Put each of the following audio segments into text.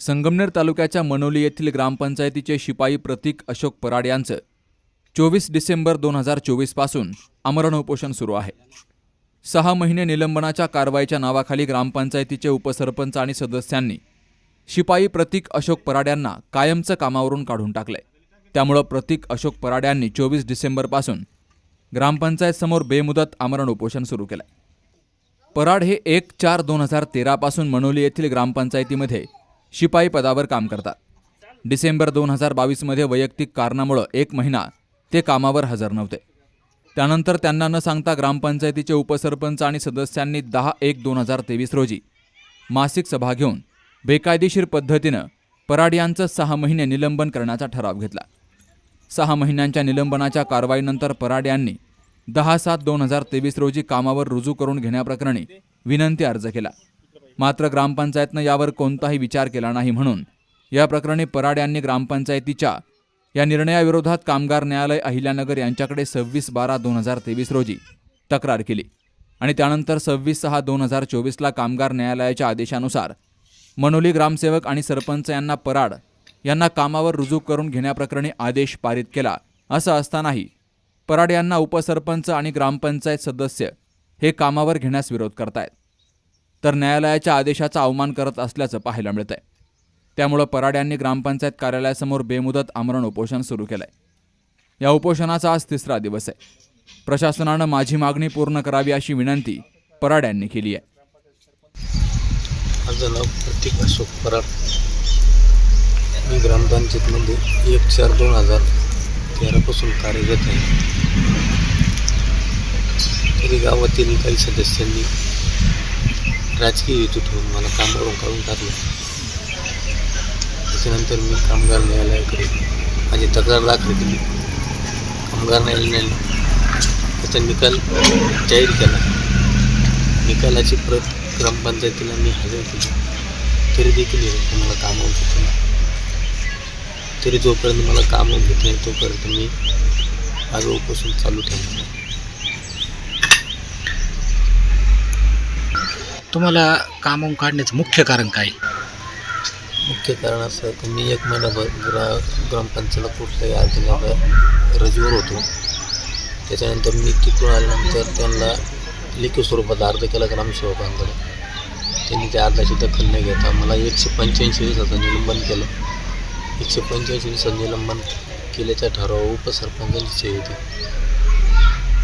संगमनेर तालुक्याच्या मनोली येथील ग्रामपंचायतीचे शिपाई प्रतीक अशोक पराड यांचं चोवीस डिसेंबर दोन हजार चोवीसपासून आमरण उपोषण सुरू आहे. सहा महिने निलंबनाच्या कारवाईच्या नावाखाली ग्रामपंचायतीचे उपसरपंच आणि सदस्यांनी शिपाई प्रतीक अशोक पराड यांना कायमचं कामावरून काढून टाकलंय. त्यामुळं प्रतीक अशोक पराड यांनी चोवीस डिसेंबरपासून ग्रामपंचायतसमोर बेमुदत आमरण उपोषण सुरू केलंय. पराड हे एक चार दोन हजार तेरापासून मनोली येथील ग्रामपंचायतीमध्ये शिपाई पदावर काम करतात. डिसेंबर दोन हजार बावीसमध्ये वैयक्तिक कारणामुळं एक महिना ते कामावर हजर नव्हते. त्यानंतर त्यांना न सांगता ग्रामपंचायतीचे उपसरपंच आणि सदस्यांनी दहा एक दोन हजार तेवीस रोजी मासिक सभा घेऊन बेकायदेशीर पद्धतीनं पराड यांचं सहा महिने निलंबन करण्याचा ठराव घेतला. सहा महिन्यांच्या निलंबनाच्या कारवाईनंतर पराड यांनी दहा सात दोन हजार तेवीस रोजी कामावर रुजू करून घेण्याप्रकरणी विनंती अर्ज केला. मात्र ग्रामपंचायतनं यावर कोणताही विचार केला नाही म्हणून. या प्रकरणी पराड यांनी ग्रामपंचायतीच्या या निर्णयाविरोधात कामगार न्यायालय अहिल्यानगर यांच्याकडे सव्वीस बारा दोन हजार तेवीस रोजी तक्रार केली आणि त्यानंतर सव्वीस सहा दोन हजार चोवीसला कामगार न्यायालयाच्या आदेशानुसार मनोली ग्रामसेवक आणि सरपंच यांना पराड यांना कामावर रुजू करून घेण्याप्रकरणी आदेश पारित केला असं असतानाही पराड यांना उपसरपंच आणि ग्रामपंचायत सदस्य हे कामावर घेण्यास विरोध करतायत. तर न्यायालयाच्या आदेशाचा अवमान करत असल्याचं पाहायला मिळत आहे त्यामुळं पराड यांनी ग्रामपंचायत कार्यालयासमोर बेमुदत आमरण उपोषण सुरू केलं आहे या उपोषणाचा आज तिसरा दिवस आहे. प्रशासनानं माझी मागणी पूर्ण करावी अशी विनंती पराड यांनी केली आहे. माझं नाव प्रतीक अशोक पराड. मी ग्रामपंचायतमध्ये एक चार दोन हजार तेरापासून कार्यरत आहे. तरी गावातील काही सदस्यांनी राजकीय हेतू ठेवून मला कामावरून काढून टाकलं. त्याच्यानंतर मी कामगार न्यायालयाकडे माझी तक्रार दाखल केली. कामगार न्यायालयाने त्याचा निकाल जाहीर केला. निकालाची प्रत ग्रामपंचायतीला मी हजर केली. तरी देखील मला कामावून घेत नाही तरी जोपर्यंत मला कामावून घेत नाही तोपर्यंत मी आज उपोषण चालू ठेवणार तुम्हाला कामावून काढण्याचं मुख्य कारण काय? मुख्य कारण असं आहे की मी एक महिनाभर ग्रा ग्रामपंचायतीला कुठल्याही अर्ज रजेवर होतो. त्याच्यानंतर मी तिकडून आल्यानंतर त्यांना लिखित स्वरूपात अर्ज केला ग्रामसेवकांकडे. त्यांनी त्या अर्जाची दखल न घेता मला एकशे पंच्याऐंशी दिवसाचं निलंबन केलं. एकशे पंच्याऐंशी दिवसाचं निलंबन केल्याचा ठराव उपसरपंचांची होती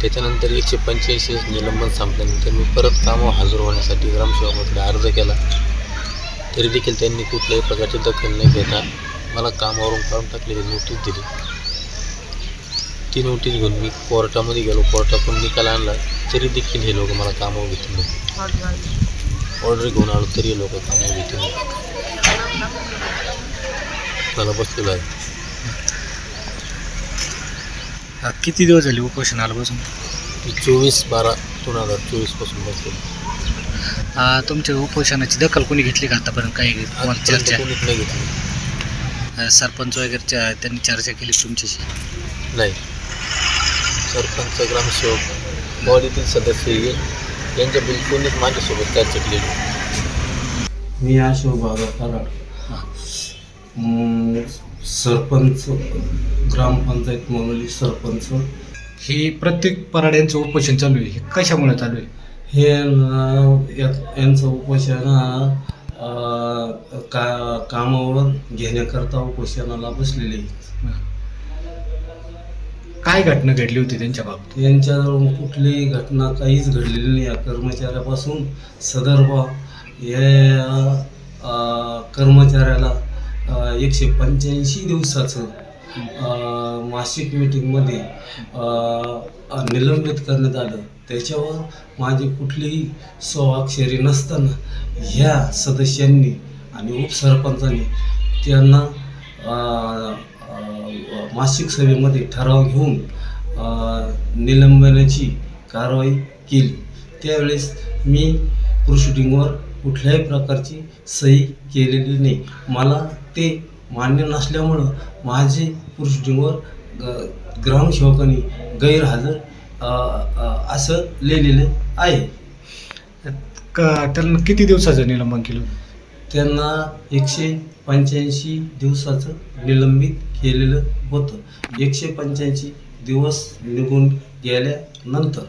त्याच्यानंतर एकशे पंच्याऐंशी निलंबन संपल्यानंतर मी परत कामावर हजर होण्यासाठी ग्रामसेवकाकडे अर्ज केला. तरी देखील त्यांनी कुठल्याही प्रकारची दखल न घेता मला कामावरून काढून टाकलेली नोटीस दिली. ती नोटीस घेऊन मी कोर्टामध्ये गेलो. कोर्टातून निकाल आणला. तरी देखील हे लोक मला कामावर घेतील नाही. ऑर्डर घेऊन आलो तरी लोक कामावर घेतील नाही. मला बसलेलं आहे. अ, किती दिवस झाले उपोषणाला बसून चोवीस बारा दोन हजार चोवीसपासून बसलेलो अ, तुमच्या उपोषणाची दखल कोणी घेतली का आतापर्यंत? काही आजपर्यंत चर्चा? कोणीच नाही घेतली. अ, सरपंच वगैरे च्या- त्यांनी चर्चा केली तुमच्याशी? नाही. सरपंच ग्रामसेवक बॉडीतील सदस्य हे यांच्या बिलकुलच माझ्यासोबत चर्चा केलेली मी अशोक बाबा कराड सरपंच ग्रामपंचायत मनोली सरपंच. हे प्रत्येक पराड यांचं उपोषण चालू आहे. हे कशामुळे चालू आहे? हे यांचं उपोषण का कामावर घेण्याकरता उपोषणाला बसलेले. काय घटना घडली होती त्यांच्या बाबतीत? यांच्याजवळून कुठलीही घटना काहीच घडलेली नाही. या कर्मचाऱ्यापासून सदर बा या कर्मचाऱ्याला एकशे पंच्याऐंशी दिवसाचं मासिक मीटिंगमध्ये निलंबित करण्यात आलं. त्याच्यावर माझी कुठलीही स्वाक्षरी नसताना ह्या सदस्यांनी आणि उपसरपंचांनी त्यांना मासिक सभेमध्ये ठराव घेऊन निलंबनाची कारवाई केली. त्यावेळेस मी प्रोसिडिंगवर कुठल्याही प्रकारची सही केलेली नाही. मला ते मान्य नसल्यामुळं माझे ग ग्रामसेवकांनी गैरहजर असं लिहिलेलं आहे. क- त्यांना किती दिवसाचं निलंबन केलं? त्यांना एकशे पंच्याऐंशी दिवसाचं निलंबित केलेलं होतं. एकशे पंच्याऐंशी दिवस निघून गेल्यानंतर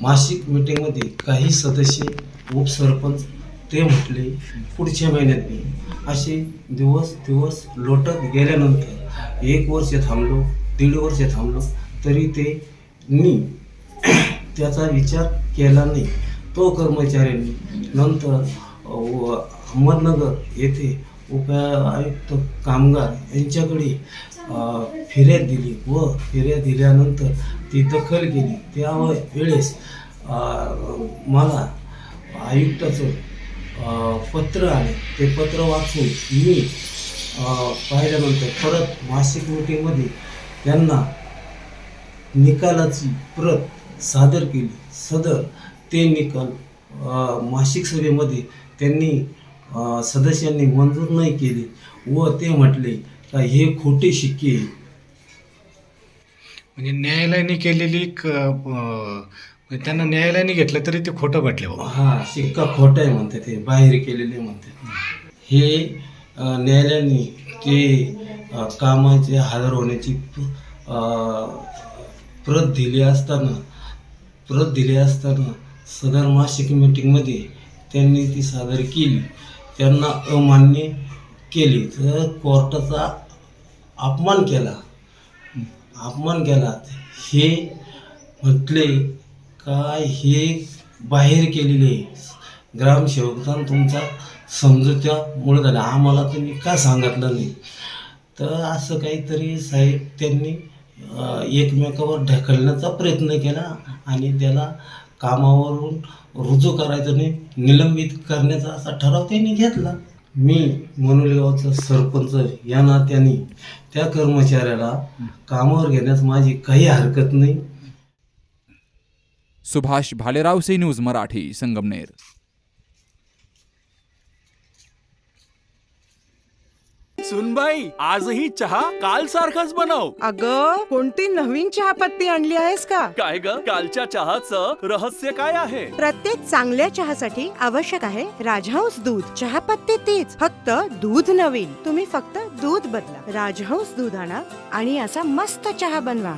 मासिक मीटिंगमध्ये काही सदस्य उपसरपंच ते म्हटले पुढच्या महिन्यात मी असे दिवस दिवस लोटत गेल्यानंतर एक वर्ष थांबलो दीड वर्ष थांबलो तरी ते मी त्याचा विचार केला नाही. तो कर्मचाऱ्यांनी नंतर व अहमदनगर येथे उप आयुक्त कामगार यांच्याकडे फिर्याद दिली व फिर्याद दिल्यानंतर ती दखल केली त्यावेळेस वेळेस मला आयुक्ताचं पत्र आले. ते पत्र वाचून मी पाहिल्यानंतर परत मासिक मीटिंगमध्ये त्यांना निकालाची प्रत सादर केली. सदर ते निकाल मासिक सभेमध्ये त्यांनी सदस्यांनी मंजूर नाही केले व ते म्हटले का हे खोटे शिक्के म्हणजे न्यायालयाने केलेली क- म्हणजे त्यांना न्यायालयाने घेतलं तरी ते खोटं म्हटले बाबा. हा शिक्का खोटा आहे म्हणते ते बाहेर केलेले म्हणते. हे न्यायालयाने ते कामाचे हजर होण्याची प्रत दिली असताना प्रत दिली असताना सदर मासिक मीटिंगमध्ये त्यांनी ती सादर केली. त्यांना अमान्य केली. तर कोर्टाचा अपमान केला. अपमान केला. हे म्हटले काय हे बाहेर केलेले आहे. ग्रामसेवकांना तुमचा समजूत्यामुळे झाला आम्हाला तुम्ही का सांगितलं नाही? तर असं काहीतरी साहेब त्यांनी एकमेकावर ढकलण्याचा प्रयत्न केला आणि त्याला कामावरून रुजू करायचं नाही निलंबित करण्याचा असा ठराव त्यांनी घेतला. मी मनोलेगावचा सरपंच या नात्याने त्या कर्मचाऱ्याला कामावर घेण्यास माझी काही हरकत नाही. Subhash Bhalerao C news Marathi Sangamner. सुनबाई आजही चहा काल सारखाच बनव. अग कोणती नवीन चहापत्ती आणली आहेस का? काय ग? कालच्या चहाचं रहस्य काय आहे? प्रत्येक चांगल्या चहासाठी आवश्यक आहे राजहंस दूध. चहापत्ती तीच फक्त दूध नवीन. तुम्ही फक्त दूध बदला. राजहंस दूध आणा आणि असा मस्त चहा बनवा.